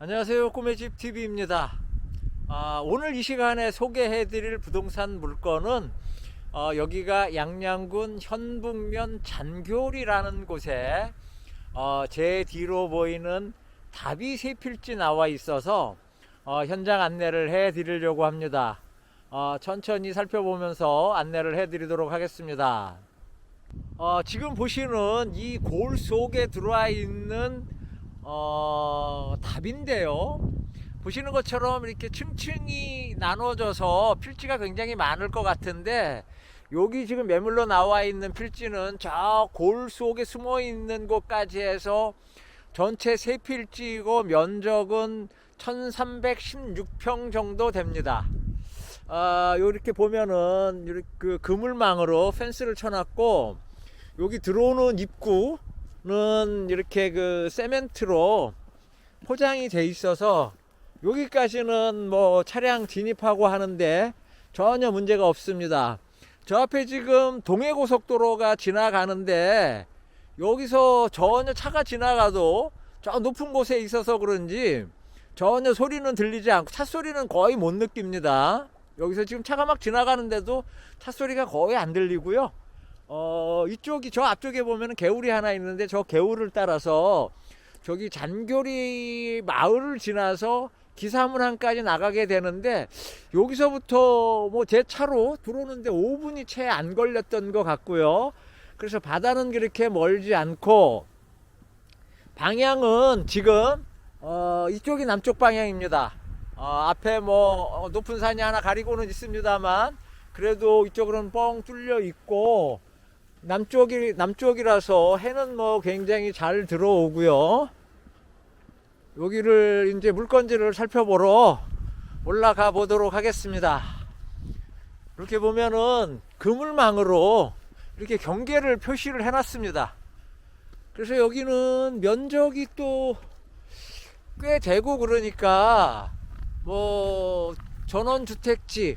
안녕하세요. 꿈의 집 TV입니다. 아, 오늘 이 시간에 소개해 드릴 부동산 물건은 어, 여기가 양양군 현북면 잔교리라는 곳에 어, 제 뒤로 보이는 다비 세 필지 나와 있어서 어, 현장 안내를 해 드리려고 합니다. 어, 천천히 살펴보면서 안내를 해 드리도록 하겠습니다. 어, 지금 보시는 이 골 속에 들어와 있는 어, 답인데요. 보시는 것처럼 이렇게 층층이 나눠져서 필지가 굉장히 많을 것 같은데 여기 지금 매물로 나와 있는 필지는 저 골 속에 숨어 있는 곳까지 해서 전체 세 필지이고 면적은 1316평 정도 됩니다. 아, 이렇게 보면은 이렇게 그 그물망으로 펜스를 쳐놨고 여기 들어오는 입구 는 이렇게 그 세멘트로 포장이 돼 있어서 여기까지는 뭐 차량 진입하고 하는데 전혀 문제가 없습니다. 저 앞에 지금 동해고속도로가 지나가는데 여기서 전혀 차가 지나가도 저 높은 곳에 있어서 그런지 전혀 소리는 들리지 않고 차 소리는 거의 못 느낍니다. 여기서 지금 차가 막 지나가는데도 차 소리가 거의 안 들리고요. 어, 이쪽이 저 앞쪽에 보면은 개울이 하나 있는데 저 개울을 따라서 저기 잔교리 마을을 지나서 기사문항까지 나가게 되는데 여기서부터 뭐 제 차로 들어오는데 5분이 채 안 걸렸던 것 같고요. 그래서 바다는 그렇게 멀지 않고 방향은 지금 어, 이쪽이 남쪽 방향입니다. 어, 앞에 뭐 어, 높은 산이 하나 가리고는 있습니다만 그래도 이쪽으로는 뻥 뚫려 있고 남쪽이 남쪽이라서 해는 뭐 굉장히 잘 들어오고요. 여기를 이제 물건지를 살펴보러 올라가 보도록 하겠습니다. 이렇게 보면은 그물망으로 이렇게 경계를 표시를 해놨습니다. 그래서 여기는 면적이 또 꽤 되고 그러니까 뭐 전원주택지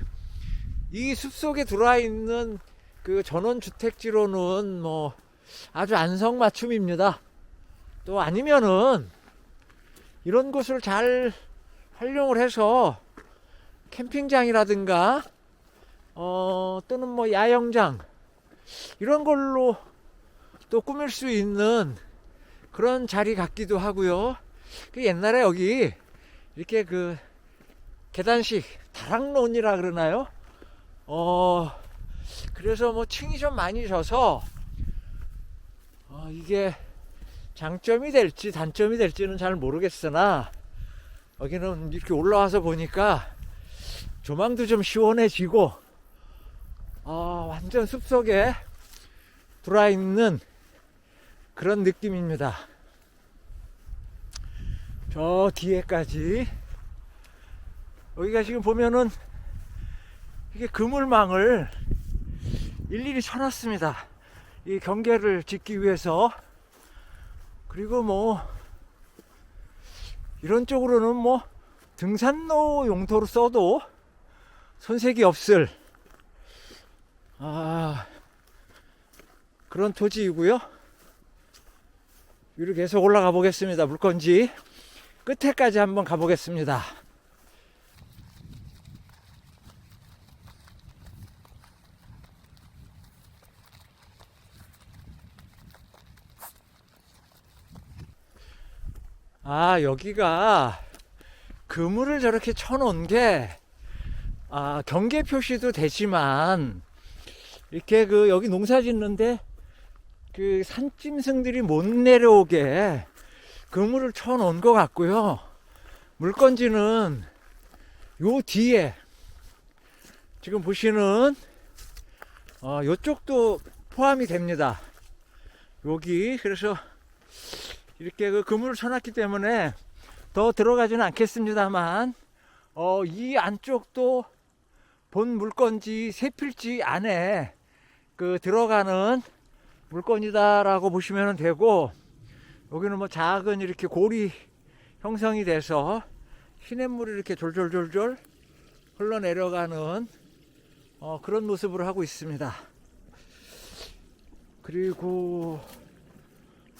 이 숲속에 들어와 있는 그 전원주택지로는 뭐 아주 안성맞춤입니다. 또 아니면은 이런 곳을 잘 활용을 해서 캠핑장이라든가 어 또는 뭐 야영장 이런 걸로 또 꾸밀 수 있는 그런 자리 같기도 하고요. 그 옛날에 여기 이렇게 그 계단식 다락론이라 그러나요? 어 그래서 뭐 층이 좀 많이 져서 어 이게 장점이 될지 단점이 될지는 잘 모르겠으나 여기는 이렇게 올라와서 보니까 조망도 좀 시원해지고 어 완전 숲속에 들어와 있는 그런 느낌입니다. 저 뒤에까지 여기가 지금 보면은 이게 그물망을 일일이 쳐놨습니다. 이 경계를 짓기 위해서 그리고 뭐 이런 쪽으로는 뭐 등산로 용도로 써도 손색이 없을 아 그런 토지이고요. 위로 계속 올라가 보겠습니다. 물건지 끝에까지 한번 가보겠습니다. 아, 여기가 그물을 저렇게 쳐놓은 게, 아, 경계 표시도 되지만, 이렇게 그, 여기 농사 짓는데, 그 산짐승들이 못 내려오게 그물을 쳐놓은 것 같고요. 물건지는 요 뒤에, 지금 보시는, 어, 요쪽도 포함이 됩니다. 여기, 그래서, 이렇게 그 그물을 쳐놨기 때문에 더 들어가지는 않겠습니다만 어, 이 안쪽도 본 물건지 세 필지 안에 그 들어가는 물건이다라고 보시면 되고 여기는 뭐 작은 이렇게 골이 형성이 돼서 시냇물이 이렇게 졸졸졸졸 흘러내려가는 어, 그런 모습을 하고 있습니다. 그리고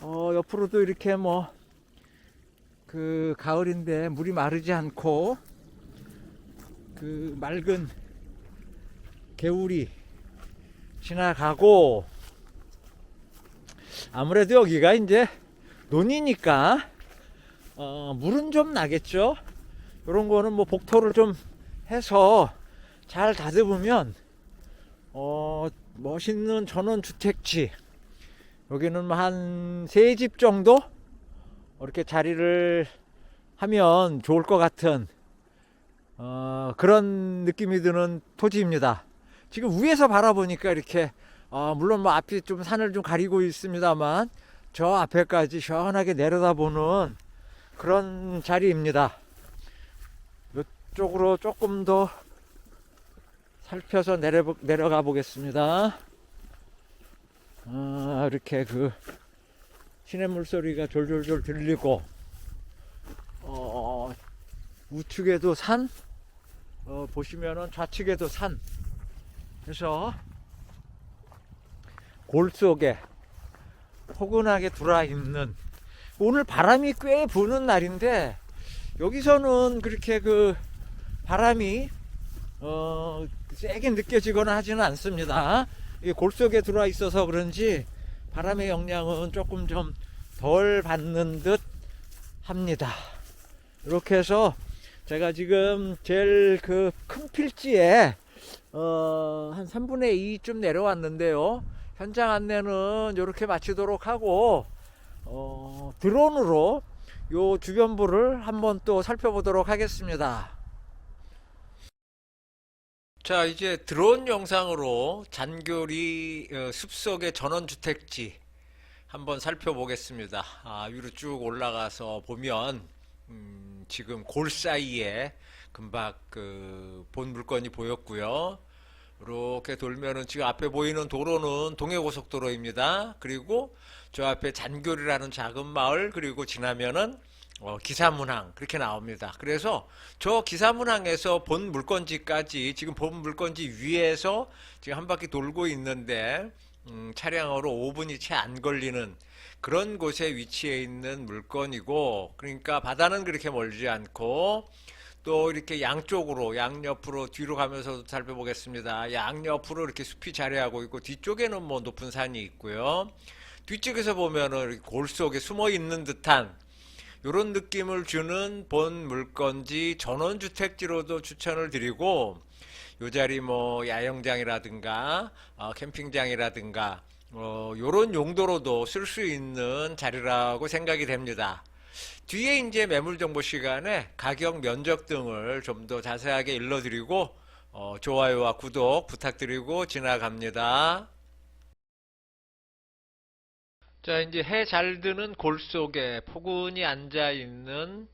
어, 옆으로도 이렇게 뭐 그 가을인데 물이 마르지 않고 그 맑은 개울이 지나가고 아무래도 여기가 이제 논이니까 어, 물은 좀 나겠죠. 이런 거는 뭐 복토를 좀 해서 잘 다듬으면 어, 멋있는 전원 주택지 여기는 뭐한세 집 정도 이렇게 자리를 하면 좋을 것 같은 어, 그런 느낌이 드는 토지입니다. 지금 위에서 바라보니까 이렇게 어, 물론 뭐 앞이 좀 산을 좀 가리고 있습니다만 저 앞에까지 시원하게 내려다보는 그런 자리입니다. 이쪽으로 조금 더 살펴서 내려 내려가 보겠습니다. 아, 이렇게 그 시냇물 소리가 졸졸졸 들리고 어, 우측에도 산 어, 보시면은 좌측에도 산 그래서 골 속에 포근하게 들어와 있는 오늘 바람이 꽤 부는 날인데 여기서는 그렇게 그 바람이 어 세게 느껴지거나 하지는 않습니다. 이골 속에 들어와 있어서 그런지 바람의 영향은 조금 좀 덜 받는 듯 합니다. 이렇게 해서 제가 지금 제일 그 큰 필지에 어, 한 3분의 2쯤 내려왔는데요. 현장 안내는 이렇게 마치도록 하고 어, 드론으로 요 주변부를 한번 또 살펴보도록 하겠습니다. 자, 이제 드론 영상으로 잔교리 어, 숲속의 전원주택지 한번 살펴보겠습니다. 아, 위로 쭉 올라가서 보면 음, 지금 골 사이에 금방 그 본 물건이 보였고요. 이렇게 돌면은 지금 앞에 보이는 도로는 동해고속도로입니다. 그리고 저 앞에 잔교리라는 작은 마을 그리고 지나면은 어, 기사문항 그렇게 나옵니다. 그래서 저 기사문항에서 본 물건지까지 지금 본 물건지 위에서 지금 한 바퀴 돌고 있는데 음, 차량으로 5분이 채 안 걸리는 그런 곳에 위치해 있는 물건이고 그러니까 바다는 그렇게 멀지 않고 또 이렇게 양쪽으로 양옆으로 뒤로 가면서도 살펴보겠습니다. 양옆으로 이렇게 숲이 자리하고 있고 뒤쪽에는 뭐 높은 산이 있고요. 뒤쪽에서 보면은 골 속에 숨어 있는 듯한 이런 느낌을 주는 본 물건지 전원주택지로도 추천을 드리고 요 자리 뭐 야영장이라든가 어, 캠핑장이라든가 어, 요런 용도로도 쓸 수 있는 자리라고 생각이 됩니다. 뒤에 이제 매물 정보 시간에 가격, 면적 등을 좀 더 자세하게 일러드리고 어, 좋아요와 구독 부탁드리고 지나갑니다. 자, 이제 해 잘 드는 골 속에 포근히 앉아 있는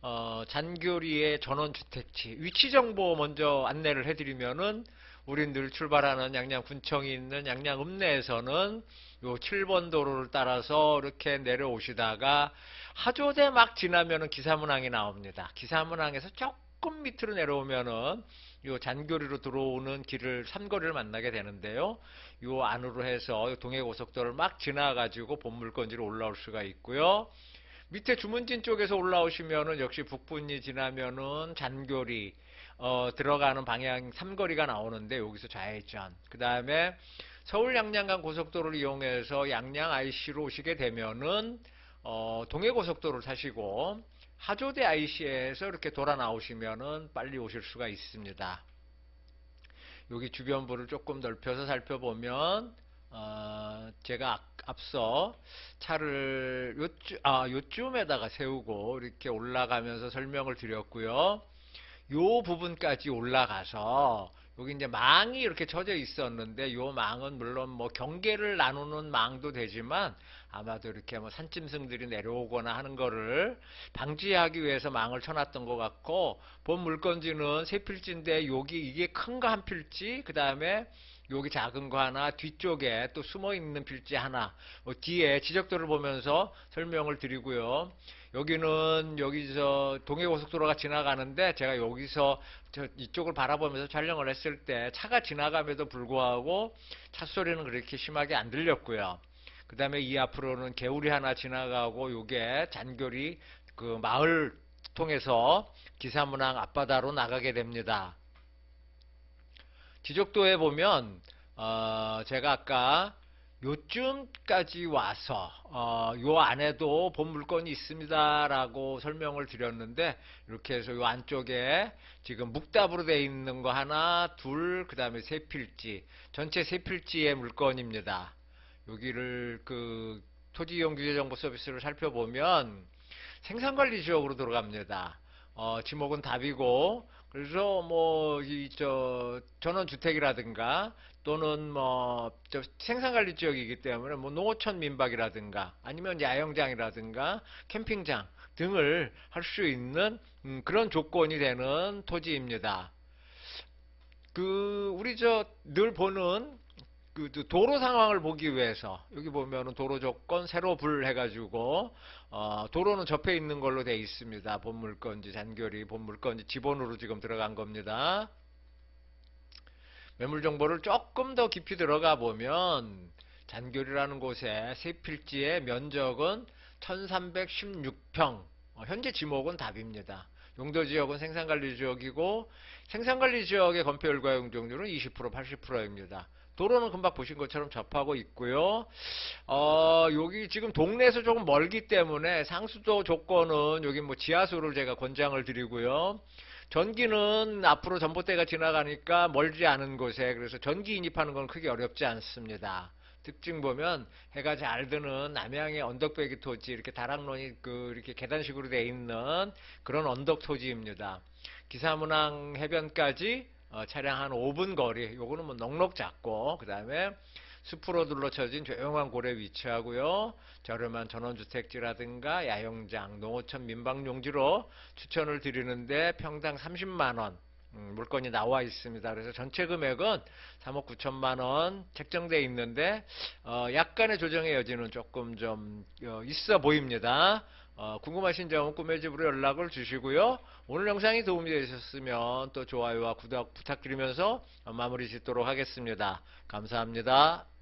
어, 잔교리의 전원주택지 위치 정보 먼저 안내를 해드리면은 우린 늘 출발하는 양양 군청이 있는 양양 읍내에서는 요 7번 도로를 따라서 이렇게 내려오시다가 하조대 막 지나면은 기사문항이 나옵니다. 기사문항에서 조금 밑으로 내려오면은 요 잔교리로 들어오는 길을 삼거리를 만나게 되는데요. 요 안으로 해서 요 동해 고속도로를 막 지나가지고 본물건지로 올라올 수가 있고요. 밑에 주문진 쪽에서 올라오시면은 역시 북분리 지나면은 잔교리 어, 들어가는 방향 삼거리가 나오는데 여기서 좌회전. 그 다음에 서울 양양간 고속도로를 이용해서 양양 IC로 오시게 되면은 어, 동해 고속도로를 타시고 하조대 IC에서 이렇게 돌아 나오시면은 빨리 오실 수가 있습니다. 여기 주변부를 조금 넓혀서 살펴보면 어, 제가 앞- 앞서 차를 요쯤, 아, 요쯤에다가 세우고 이렇게 올라가면서 설명을 드렸고요. 요 부분까지 올라가서 여기 이제 망이 이렇게 쳐져 있었는데 요 망은 물론 뭐 경계를 나누는 망도 되지만 아마도 이렇게 뭐 산짐승들이 내려오거나 하는 거를 방지하기 위해서 망을 쳐놨던 것 같고 본 물건지는 세 필지인데 여기 이게 큰 거 한 필지 그 다음에 여기 작은 거 하나 뒤쪽에 또 숨어 있는 필지 하나 어, 뒤에 지적도를 보면서 설명을 드리고요. 여기는 여기서 동해고속도로가 지나가는데 제가 여기서 저 이쪽을 바라보면서 촬영을 했을 때 차가 지나감에도 불구하고 차 소리는 그렇게 심하게 안 들렸고요. 그 다음에 이 앞으로는 개울이 하나 지나가고 요게 잔교리 그 마을 통해서 기사문항 앞바다로 나가게 됩니다. 지적도에 보면 어, 제가 아까 요쯤까지 와서 어, 요 안에도 본 물건이 있습니다라고 설명을 드렸는데 이렇게 해서 요 안쪽에 지금 묵답으로 되어 있는 거 하나, 둘, 그 다음에 세 필지 전체 세 필지의 물건입니다. 여기를 그 토지이용 규제 정보 서비스를 살펴보면 생산관리 지역으로 들어갑니다. 어, 지목은 답이고 그래서 뭐이저 전원주택이라든가 또는 뭐저 생산관리 지역이기 때문에 뭐 농어촌 민박이라든가 아니면 야영장이라든가 캠핑장 등을 할 수 있는 음, 그런 조건이 되는 토지입니다. 그 우리 저 늘 보는 그 도로 상황을 보기 위해서 여기 보면은 도로 조건 세로 불 해가지고 어, 도로는 접해 있는 걸로 돼 있습니다. 본물건지 잔결이 본물건지 지본으로 지금 들어간 겁니다. 매물 정보를 조금 더 깊이 들어가 보면 잔결이라는 곳에 세 필지의 면적은 1316평 어, 현재 지목은 답입니다. 용도 지역은 생산관리 지역이고 생산관리 지역의 건폐율과 용적률은 20% 80%입니다. 도로는 금방 보신 것처럼 접하고 있고요. 어, 여기 지금 동네에서 조금 멀기 때문에 상수도 조건은 여기 뭐 지하수를 제가 권장을 드리고요. 전기는 앞으로 전봇대가 지나가니까 멀지 않은 곳에 그래서 전기 인입하는 건 크게 어렵지 않습니다. 특징 보면 해가 잘 드는 남양의 언덕 배기 토지 이렇게 다락론이 그 이렇게 계단식으로 되어 있는 그런 언덕 토지입니다. 기사문항 해변까지 어, 차량 한 5분 거리 요거는 뭐 넉넉 작고 그 다음에 숲으로 둘러쳐진 조용한 골에 위치하고요. 저렴한 전원주택지라든가 야영장, 농어촌 민박용지로 추천을 드리는데 평당 30만원 음, 물건이 나와 있습니다. 그래서 전체 금액은 3억 9천만 원 책정되어 있는데 어, 약간의 조정의 여지는 조금 좀 어, 있어 보입니다. 어, 궁금하신 점은 꿈의 집으로 연락을 주시고요. 오늘 영상이 도움이 되셨으면 또 좋아요와 구독 부탁드리면서 마무리 짓도록 하겠습니다. 감사합니다.